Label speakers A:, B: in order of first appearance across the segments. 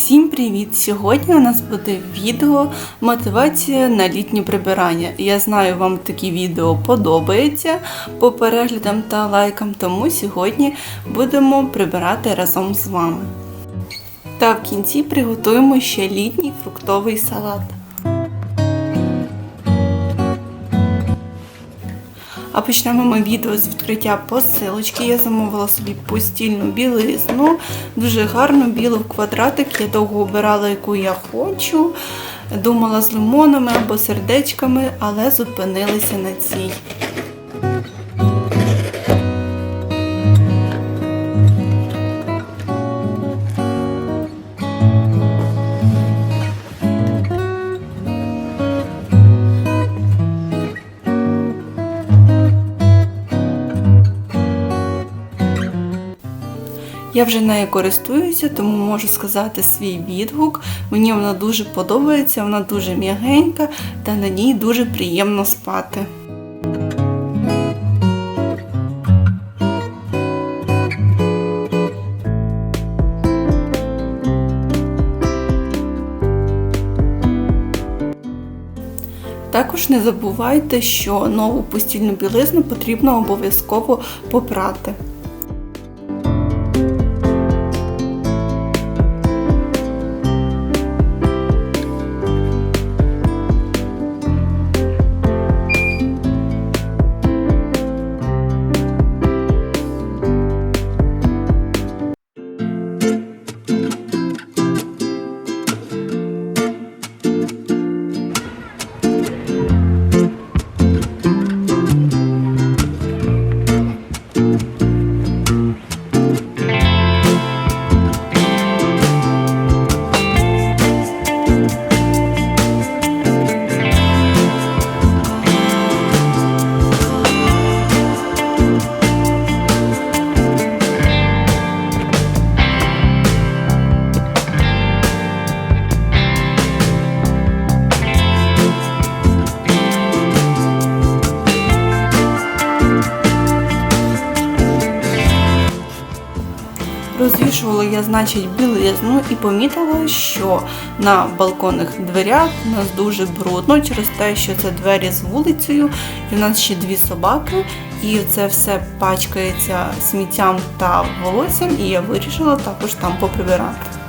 A: Всім привіт! Сьогодні у нас буде відео мотивація на літнє прибирання. Я знаю, вам такі відео подобаються по переглядам та лайкам, тому сьогодні будемо прибирати разом з вами. Та в кінці приготуємо ще літній фруктовий салат. А почнемо ми відео з відкриття посилочки. Я замовила собі постільну білизну, дуже гарну білу в квадратик. Я довго обирала, яку я хочу. Думала з лимонами або сердечками, але зупинилася на цій. Я вже нею користуюся, тому можу сказати свій відгук. Мені вона дуже подобається, вона дуже м'ягенька та на ній дуже приємно спати. Також не забувайте, що нову постільну білизну потрібно обов'язково попрати. Розвішувала я, значить, білизну і помітила, що на балконних дверях у нас дуже брудно через те, що це двері з вулицею, і в нас ще дві собаки, і це все пачкається сміттям та волоссям, і я вирішила також там поприбирати.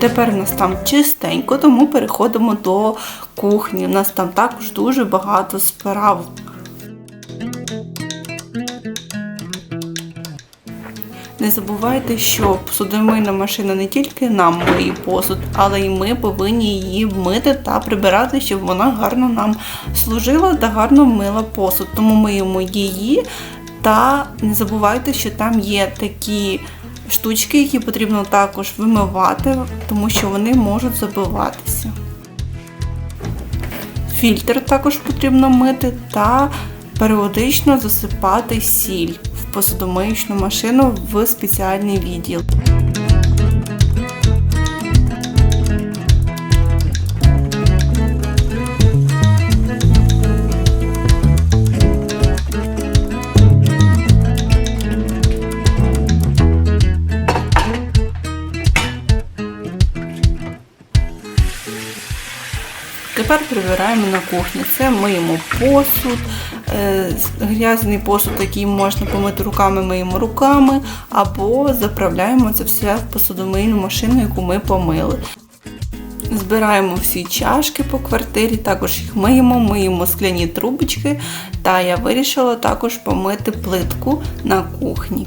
A: Тепер у нас там чистенько, тому переходимо до кухні. У нас там також дуже багато справ. Не забувайте, що посудомийна машина не тільки нам миє посуд, але й ми повинні її мити та прибирати, щоб вона гарно нам служила та гарно мила посуд. Тому миємо її. Та не забувайте, що там є такі штучки, які потрібно також вимивати, тому що вони можуть забиватися. Фільтр також потрібно мити та періодично засипати сіль в посудомиючну машину в спеціальний відділ. Тепер прибираємо на кухні. Це миємо посуд, е, грязний посуд, який можна помити руками, миємо руками, або заправляємо це все в посудомийну машину, яку ми помили. Збираємо всі чашки по квартирі, також їх миємо, миємо скляні трубочки, та я вирішила також помити плитку на кухні.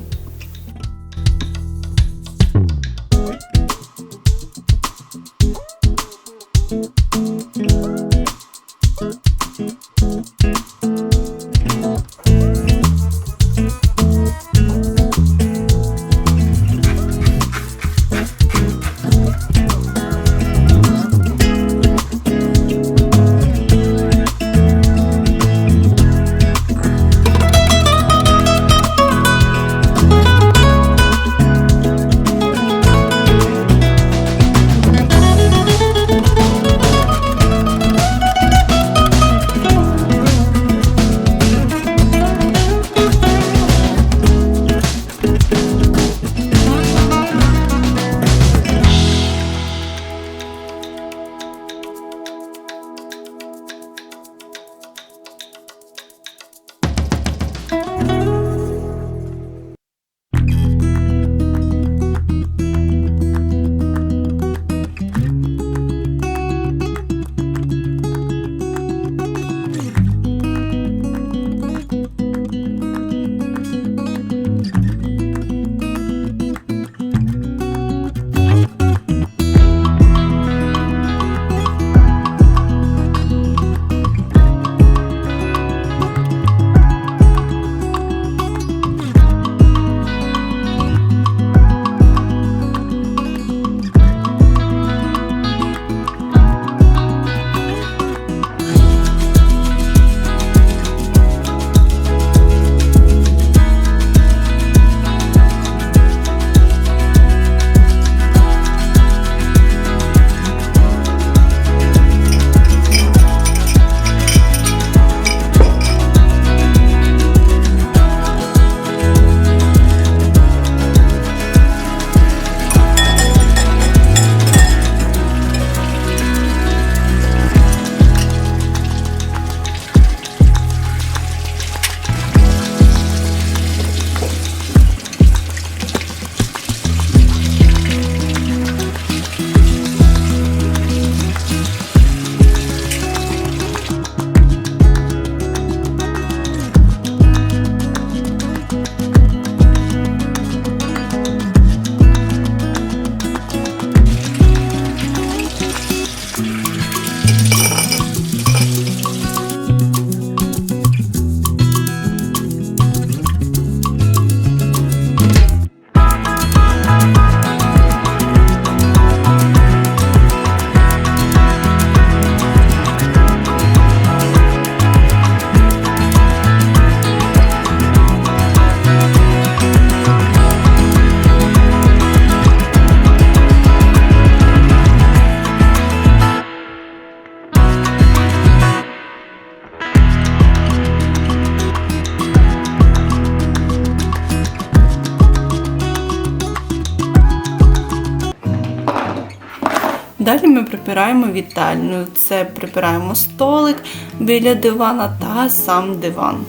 A: Далі ми прибираємо вітальню. Це прибираємо столик біля дивана та сам диван.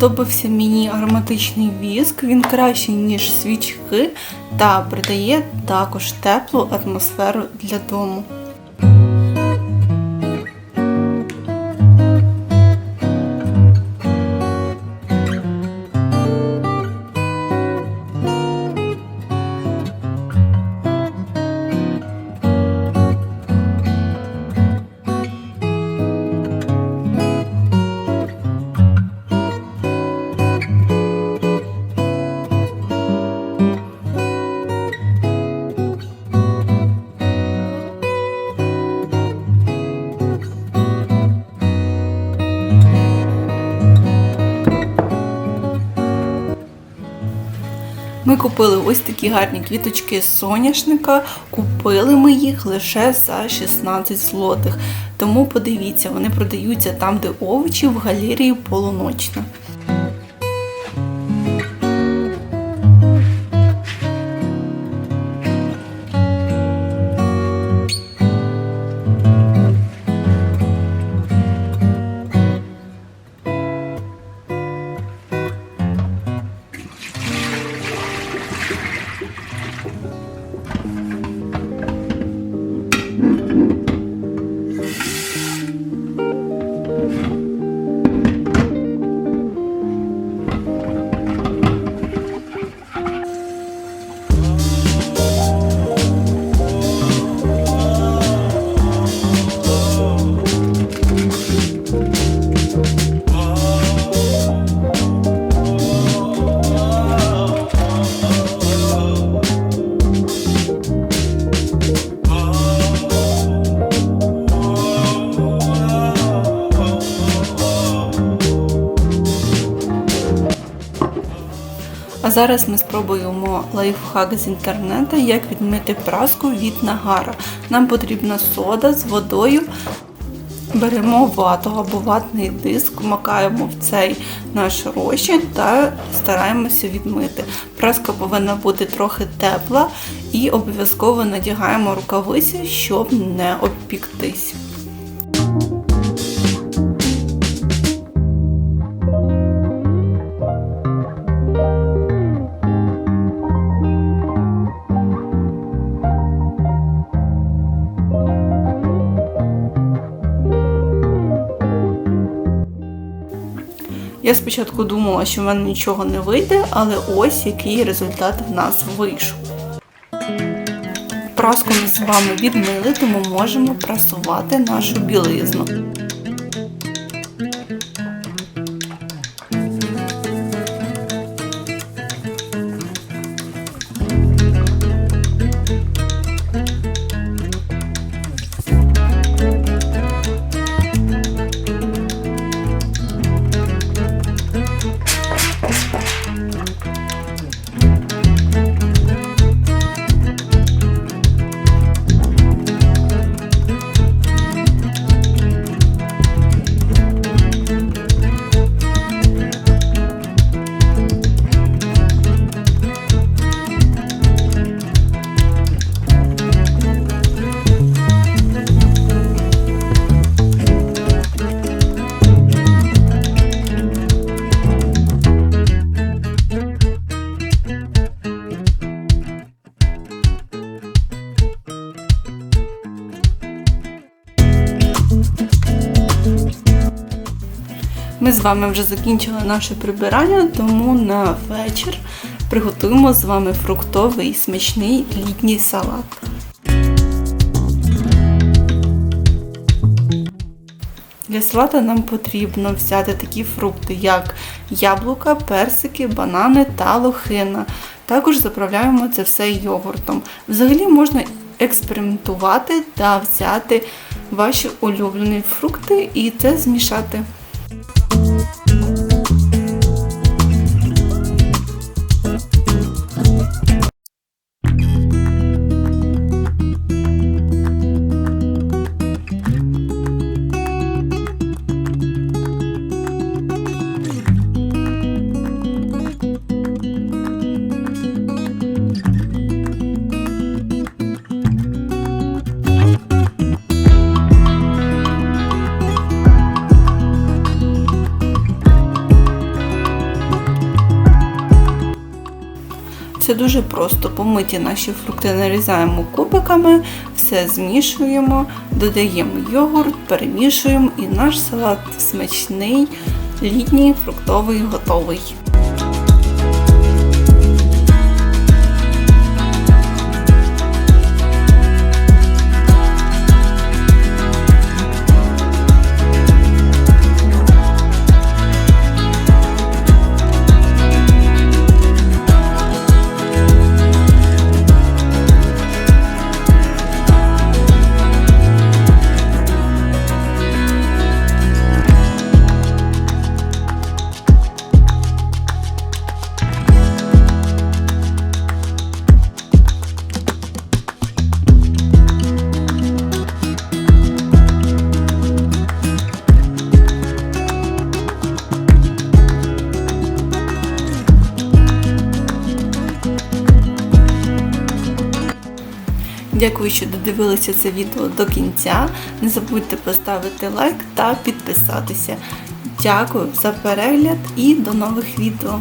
A: Сподобався мені ароматичний віск, він кращий, ніж свічки, та придає також теплу атмосферу для дому. Ми купили ось такі гарні квіточки з соняшника. Купили ми їх лише за 16 злотих. Тому подивіться, вони продаються там, де овочі в галерії полуночна. Зараз ми спробуємо лайфхак з інтернету, як відмити праску від нагара. Нам потрібна сода з водою. Беремо вату або ватний диск, макаємо в цей наш розчин та стараємося відмити. Праска повинна бути трохи тепла і обов'язково надягаємо рукавиці, щоб не обпіктись. Я спочатку думала, що в мене нічого не вийде, але ось який результат в нас вийшов. Праску ми з вами відмили, тому можемо прасувати нашу білизну. Вами вже закінчили наше прибирання, тому на вечір приготуємо з вами фруктовий смачний літній салат. Для салата нам потрібно взяти такі фрукти, як яблука, персики, банани та лохина. Також заправляємо це все йогуртом. Взагалі можна експериментувати та взяти ваші улюблені фрукти і це змішати. Це дуже просто. Помиті наші фрукти нарізаємо кубиками, все змішуємо, додаємо йогурт, перемішуємо і наш салат смачний, літній, фруктовий, готовий. Дякую, що додивилися це відео до кінця. Не забудьте поставити лайк та підписатися. Дякую за перегляд і до нових відео.